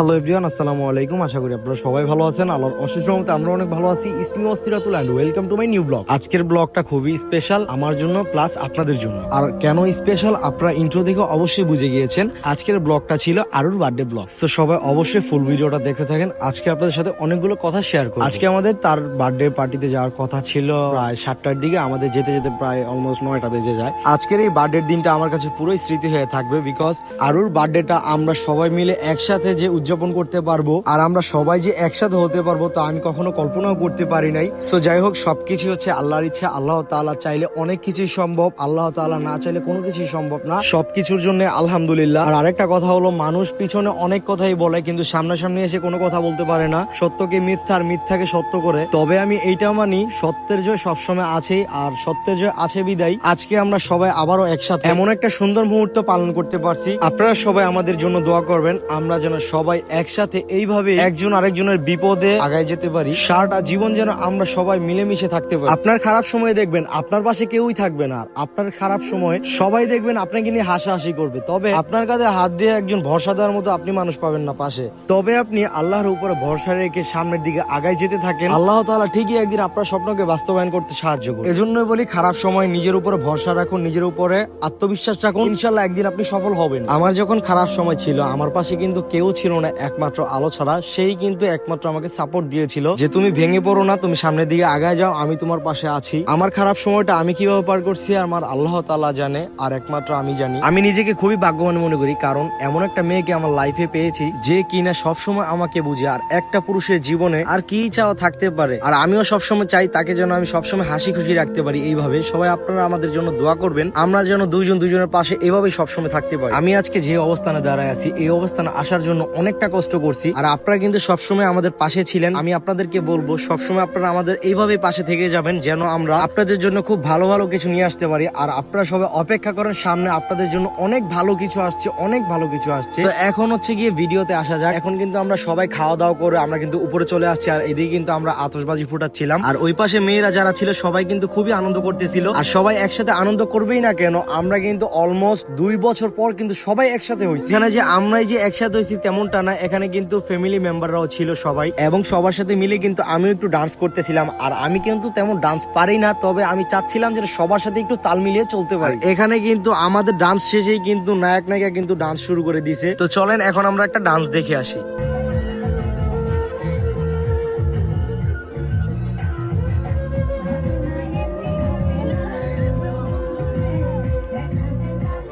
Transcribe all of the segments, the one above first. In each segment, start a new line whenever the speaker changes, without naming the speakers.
Everyone আসসালামু আলাইকুম। আশা করি আপনারা সবাই ভালো আছেন। আল্লাহর অশেষ রহমতে আমরা অনেক ভালো আছি। ইসমি অস্থিরাতুল and welcome to my new blog আজকের ব্লগটা খুবই স্পেশাল আমার জন্য প্লাস আপনাদের জন্য। আর কেন স্পেশাল আপনারা ইন্ট্রো দেখে অবশ্যই বুঝে গিয়েছেন। আজকের ব্লগটা ছিল আরুর বার্থডে ব্লগ তো সবাই অবশ্যই ফুল ভিডিওটা দেখতে থাকেন। আজকে আপনাদের সাথে অনেকগুলো কথা শেয়ার করব। আজকে আমাদের তার বার্থডে পার্টিতে যাওয়ার কথা ছিল প্রায় সাতটার দিকে। আমাদের যেতে যেতে প্রায় অলমোস্ট নয়টা বেজে যায়। আজকের এই বার্থডের দিনটা আমার কাছে পুরোই স্মৃতি হয়ে থাকবে বিকজ আরুর বার্থডেটা আমরা সবাই মিলে একসাথে যে উদযাপন করতে পারব। আর আমরা সবাই যে একসাথে হতে পারব তা আমি কখনো কল্পনাও করতে পারি নাই। সো যাই হোক সবকিছু হচ্ছে আল্লাহর ইচ্ছা। আল্লাহ তাআলা চাইলে অনেক কিছুই সম্ভব। আল্লাহ তাআলা না চাইলে কোনো কিছুই সম্ভব না। সবকিছুর জন্য আলহামদুলিল্লাহ। আর আরেকটা কথা হলো, মানুষ পিছনে অনেক কথাই বলে, কিন্তু সামনাসামনি এসে কোনো কথা বলতে পারে না। সত্যকে মিথ্যা আর মিথ্যাকে সত্য করে। তবে আমি এইটা মানি, সত্যের জয় সবসময় আছেই, আর সত্যের জয় আছে বিদায়। আজকে আমরা সবাই আবারও একসাথে এমন একটা সুন্দর মুহূর্ত পালন করতে পারছি। আপনারা সবাই আমাদের জন্য দোয়া করবেন। আমরা যেন সবাই একসাথে এইভাবে একজন আরেকজনের বিপদে আগায় যেতে পারি। সারাটা জীবন যেন আমরা সবাই মিলেমিশে থাকতে পারি। আপনার খারাপ সময়ে দেখবেন আপনার পাশে কেউই থাকবে না। আপনার খারাপ সময় সবাই দেখবেন আপনাকে নিয়ে হাসাহাসি করবে। তবে আপনার কাছে হাত দিয়ে একজন ভরসা দেওয়ার মতো আপনি মানুষ পাবেন না পাশে। তবে আপনি আল্লাহর উপরে ভরসা রেখে সামনের দিকে আগায় যেতে থাকেন। আল্লাহ তাআলা ঠিকই একদিন আপনার স্বপ্নকে বাস্তবায়ন করতে সাহায্য করবে। এজন্যই বলি, খারাপ সময় নিজের উপরে ভরসা রাখুন, নিজের উপরে আত্মবিশ্বাস রাখুন। ইনশাল্লাহ একদিন আপনি সফল হবেন। আমার যখন খারাপ সময় ছিল, আমার পাশে কিন্তু কেউ ছিল না। একমাত্র আলো ছাড়া, সেই কিন্তু একমাত্র আমাকে সাপোর্ট দিয়েছিল যে তুমি ভেঙে পড়ো না, তুমি সামনের দিকে আগায় যাও, আমি তোমার পাশে আছি। আমার খারাপ সময়টা আমি কীভাবে পার করছি আমার আল্লাহ তাআলা জানে, আর একমাত্র আমি জানি। আমি নিজেকে খুবই ভাগ্যবান মনে করি, কারণ এমন একটা মেয়েকে আমার লাইফে পেয়েছি যে কিনা সবসময় আমাকে বুঝে, আর একটা পুরুষের জীবনে আর কি চাওয়া থাকতে পারে। আর আমিও সবসময় চাই তাকে যেন আমি সবসময় হাসি খুশি রাখতে পারি, এইভাবে সবাই আপনারা আমাদের জন্য দোয়া করবেন, আমরা যেন দুইজন দুজনের পাশে এভাবেই সবসময় থাকতে পারি। আমি আজকে যে অবস্থানে দাঁড়ায় আছি, এই অবস্থানে আসার জন্য অনেকটা কষ্ট করছি। আর আপনারা কিন্তু সবসময় আমাদের পাশে ছিলেন। আমি আপনাদেরকে বলব, সবসময় আপনারা আমাদের এইভাবে পাশে থেকে যাবেন যেন আমরা আপনাদের জন্য খুব ভালো ভালো কিছু নিয়ে আসতে পারি। আর আপনারা সবাই অপেক্ষা করেন, সামনে আপনাদের জন্য অনেক ভালো কিছু আসছে, অনেক ভালো কিছু আসছে। তো এখন হচ্ছে গিয়ে ভিডিওতে আসা যাক। এখন কিন্তু আমরা সবাই খাওয়া দাওয়া করে আমরা কিন্তু উপরে চলে আসছি, আর এদিকে কিন্তু আমরা আতশবাজি ফুটাচ্ছিলাম। আর ওই পাশে মেয়েরা যারা ছিল, সবাই কিন্তু খুবই আনন্দ করতেছিল। আর সবাই একসাথে আনন্দ করবেই না কেন, আমরা কিন্তু অলমোস্ট দুই বছর পর কিন্তু সবাই একসাথে হয়েছি। এখানে যে আমরাই যে একসাথে হয়েছি, তেমনটা না এখানে কিন্তু ফ্যামিলি মেম্বাররাও ছিল সবাই। এবং সবার সাথে মিলে কিন্তু আমিও একটু ডান্স করতেছিলাম। আর আমি কিন্তু তেমন ডান্স পারি না তবে আমি চাচ্ছিলাম যে সবার সাথে একটু তাল মিলিয়ে চলতে পারি। এখানে কিন্তু আমাদের ডান্স শেষেই কিন্তু নায়ক নায়িকা কিন্তু ডান্স শুরু করে দিছে। তো চলেন এখন আমরা একটা ডান্স দেখে আসি।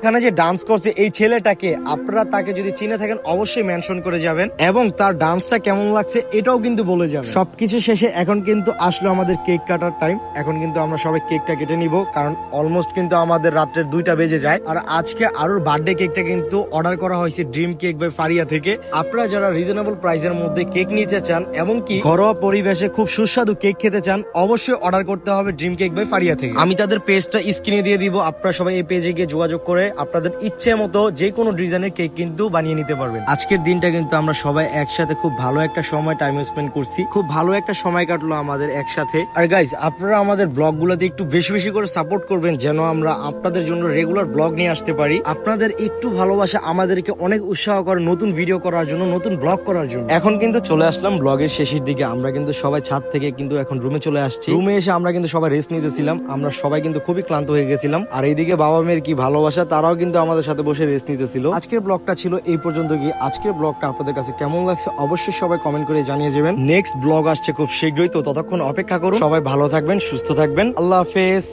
এখানে যে ডান্স করছে এই ছেলেটাকে আপনারা তাকে যদি চিনে থাকেন, অবশ্যই মেনশন করে যাবেন এবং তার ডান্সটা কেমন লাগছে এটাও কিন্তু বলে যাবেন। সবকিছু শেষে এখন কিন্তু আসলো আমাদের কেক কাটার টাইম এখন কিন্তু আমরা সবাই কেকটা কেটে নিব, কারণ অলমোস্ট কিন্তু আমাদের রাত্রের দুইটা বেজে যায়। আর আজকে আরোর বার্থডে কেকটা কিন্তু অর্ডার করা হয়েছে ড্রিম কেক বাই ফারিয়া থেকে। আপনারা যারা রিজনেবল প্রাইসের মধ্যে কেক নিতে চান এবং কি ঘরোয়া পরিবেশে খুব সুস্বাদু কেক খেতে চান, অবশ্যই অর্ডার করতে হবে ড্রিম কেক বাই ফারিয়া থেকে। আমি তাদের পেজটা স্ক্রিনে দিয়ে দিব, আপনারা সবাই এই পেজে গিয়ে যোগাযোগ করে আপনাদের ইচ্ছে মতো যে কোনো ডিজাইনের কেক কিন্তু বানিয়ে নিতে পারবেন। আজকের দিনটা কিন্তু আমরা সবাই একসাথে খুব ভালো একটা সময় টাইম স্পেন্ড করছি। খুব ভালো একটা সময় কাটলো আমাদের একসাথে। আর গাইজ আপনারা আমাদের ব্লগ গুলোতে একটু বেশি বেশি করে সাপোর্ট করবেন যেন আমরা আপনাদের জন্য রেগুলার ব্লগ নিয়ে আসতে পারি। আপনাদের একটু ভালোবাসা আমাদেরকে অনেক উৎসাহ করে নতুন ভিডিও করার জন্য, নতুন ব্লগ করার জন্য। এখন কিন্তু চলে আসলাম ব্লগের শেষের দিকে। আমরা কিন্তু সবাই ছাদ থেকে কিন্তু এখন রুমে চলে আসছি। রুমে এসে আমরা কিন্তু সবাই রেস্ট নিতেছিলাম। আমরা সবাই কিন্তু খুবই ক্লান্ত হয়ে গেছিলাম। আর এইদিকে বাবা মেয়ের কি ভালোবাসা তারাও কিন্তু আমাদের সাথে বসে রেস্ট নিতেছিল। আজকের ব্লগটা ছিল এই পর্যন্ত কি আজকের ব্লগটা আপনাদের কাছে কেমন লাগছে অবশ্যই সবাই কমেন্ট করে জানিয়ে যাবেন। নেক্সট ব্লগ আসছে খুব শীঘ্রই, তো ততক্ষণ অপেক্ষা করুন। সবাই ভালো থাকবেন, সুস্থ থাকবেন। আল্লাহ হাফেজ।